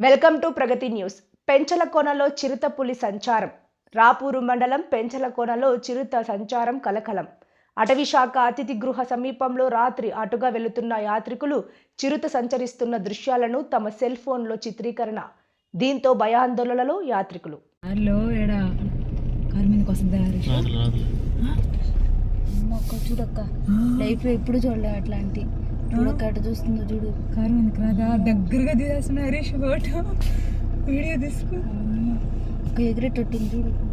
Welcome to Pragathi news. పెంచలకోనలో చిరుతపులి సంచారం. రాపూరు మండలం పెంచలకోనలో చిరుత సంచారం కలకలం. అటవీ శాఖ అతిథి గృహ సమీపంలో రాత్రి అటుగా వెళుతున్న యాత్రికులు చిరుత సంచరిస్తున్న దృశ్యాలను తమ సెల్ ఫోన్లో చిత్రీకరణ. దీంతో భయాందోళనలో యాత్రికులు. ఏడ చూడక్క. ఎప్పుడు చూడలే అట్లాంటి. చూస్తుందో చూడు. కారు రాదా? దగ్గరగా తీసేస్తున్నా హరీష్ ఫోటో. వీడియో తీసుకో. ఒక చూడు.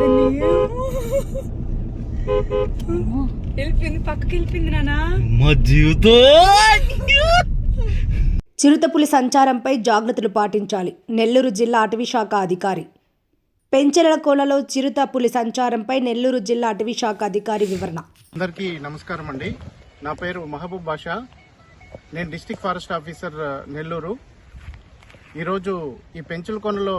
దాన్ని. వెళ్ళిపోయింది పక్కకి వెళ్ళిపోయింది నానా మా జీవితం. చిరుతపులి సంచారంపై జాగ్రత్తలు పాటించాలి. నెల్లూరు జిల్లా అటవీ శాఖ అధికారి. పెంచలకోనలో చిరుతపులి సంచారంపై నెల్లూరు జిల్లా అటవీ శాఖ అధికారి వివరణ. అందరికీ నమస్కారం అండి. నా పేరు మహబూబ్ బాషా. నేను డిస్టిక్ ఫారెస్ట్ ఆఫీసర్ నెల్లూరు. ఈరోజు ఈ పెంచులకొనలో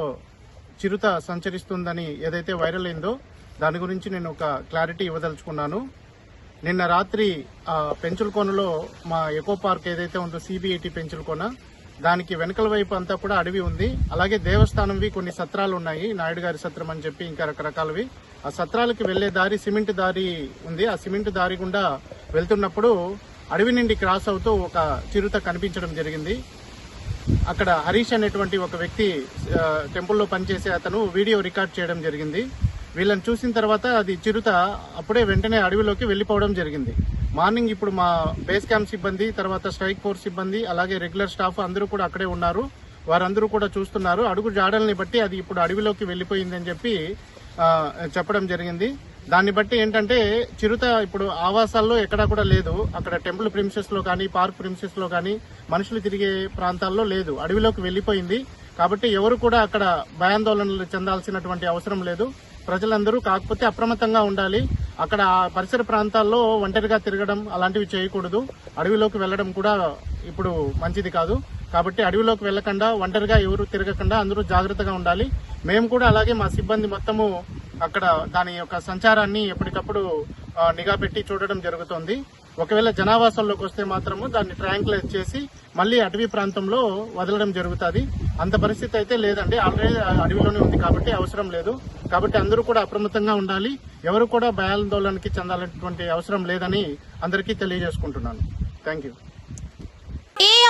చిరుత సంచరిస్తుందని ఏదైతే వైరల్ అయిందో దాని గురించి నేను ఒక క్లారిటీ ఇవ్వదలుచుకున్నాను. నిన్న రాత్రి ఆ పెంచులకొనలో మా ఎకో పార్క్ ఏదైతే ఉందో సిబిఐటి పెంచులకొన దానికి వెనకల వైపు అంతా కూడా అడవి ఉంది. అలాగే దేవస్థానంవి కొన్ని సత్రాలు ఉన్నాయి నాయుడు గారి సత్రం అని చెప్పి ఇంకా రకరకాలవి. ఆ సత్రాలకి వెళ్ళే దారి సిమెంట్ దారి ఉంది. ఆ సిమెంట్ దారి గుండా వెళ్తున్నప్పుడు అడవి నుండి క్రాస్ అవుతూ ఒక చిరుత కనిపించడం జరిగింది. అక్కడ హరీష్ అనేటువంటి ఒక వ్యక్తి టెంపుల్లో పనిచేసే అతను వీడియో రికార్డ్ చేయడం జరిగింది. వీళ్ళని చూసిన తర్వాత అది చిరుత అప్పుడే వెంటనే అడవిలోకి వెళ్ళిపోవడం జరిగింది. మార్నింగ్ ఇప్పుడు మా బేస్ క్యాంప్ సిబ్బంది తర్వాత స్ట్రైక్ ఫోర్స్ సిబ్బంది అలాగే రెగ్యులర్ స్టాఫ్ అందరూ కూడా అక్కడే ఉన్నారు. వారందరూ కూడా చూస్తున్నారు. అడుగు జాడల్ని బట్టి అది ఇప్పుడు అడవిలోకి వెళ్ళిపోయిందని చెప్పి చెప్పడం జరిగింది. దాన్ని బట్టి ఏంటంటే చిరుత ఇప్పుడు ఆవాసాల్లో ఎక్కడా కూడా లేదు. అక్కడ టెంపుల్ ప్రిన్సెస్లో కానీ పార్క్ ప్రిమిసెస్లో కానీ మనుషులు తిరిగే ప్రాంతాల్లో లేదు. అడవిలోకి వెళ్ళిపోయింది. కాబట్టి ఎవరు కూడా అక్కడ భయాందోళనలు చెందాల్సినటువంటి అవసరం లేదు. ప్రజలందరూ కాకపోతే అప్రమత్తంగా ఉండాలి. అక్కడ ఆ పరిసర ప్రాంతాల్లో ఒంటరిగా తిరగడం అలాంటివి చేయకూడదు. అడవిలోకి వెళ్ళడం కూడా ఇప్పుడు మంచిది కాదు. కాబట్టి అడవిలోకి వెళ్ళకుండా ఒంటరిగా ఎవరు తిరగకుండా అందరూ జాగ్రత్తగా ఉండాలి. మేము కూడా అలాగే మా సిబ్బంది మొత్తము అక్కడ దాని యొక్క సంచారాన్ని ఎప్పటికప్పుడు నిఘా పెట్టి చూడడం జరుగుతోంది. ఒకవేళ జనావాసంలోకి వస్తే మాత్రము దాన్ని ట్రాంక్లైజ్ చేసి మళ్ళీ అటవీ ప్రాంతంలో వదలడం జరుగుతుంది. అంత పరిస్థితి అయితే లేదండి. ఆల్రెడీ అడవిలోనే ఉంది కాబట్టి అవసరం లేదు. కాబట్టి అందరూ కూడా అప్రమత్తంగా ఉండాలి. ఎవరు కూడా భయాందోళనకి చెందాలనేటువంటి అవసరం లేదని అందరికీ తెలియజేసుకుంటున్నాను. Thank you.